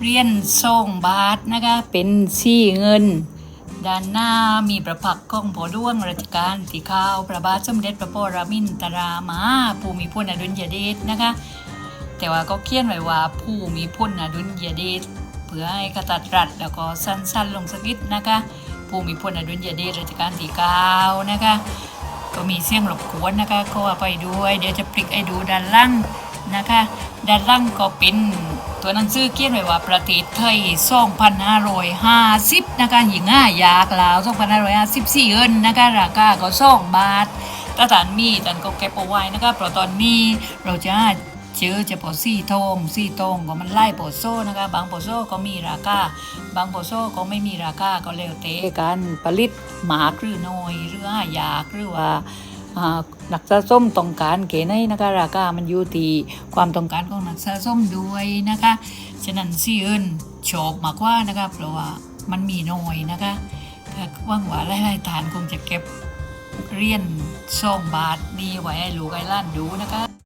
เรียญทรงบาทนะคะ เป็นซี่เงิน ด้านหน้ามีประพักของพอด้วงรัชกาลที่ข้าวพระบาทสมเด็จพระปรมินทรามาภูมิพลอดุลยเดชนะคะ แต่ว่าก็เขียนไว้ว่าผู้มีพลอดุลยเดชเพื่อให้กระตัดรัดแล้วก็สั้นๆ ลงสักนิดนะคะผู้มีพลอดุลยเดชรัชกาลที่เก้านะคะก็มีเสียงรบกวนนะคะก็ไปด้วย เดี๋ยวจะพลิกให้ดูด้านล่างนะคะ ด้านล่างก็เป็น ตัวหนังสือเขียนไว้ว่าประเทศไทย2550นะคะหญิงห้ายากลาว2554เอินนะคะราคาก็2บาทถ้าฐานมีฐานก็เก็บเอาไว้นะคะเพราะตอนนี้เราจะเจอเฉพาะซี่ทองซี่ทองก็มันไล่โปโซนะคะ บางโปโซก็มีราคาบางโปโซก็ไม่มีราคาก็แล้วแต่การผลิตหมากหรือน้อยหรือห้ายากหรือว่า นักสะสมต้องการเกณฑ์ให้นะคะราคามันอยู่ที่ความต้องการของนักสะสมด้วยนะคะฉะนั้นซี่เอินชอบมากกว่านะคะเพราะว่ามันมีน้อยนะคะก็ว่างว่าหลายๆฐานคงจะเก็บเรียนสองบาทดีไว้ให้ลูกไอ้ล้านดูนะคะ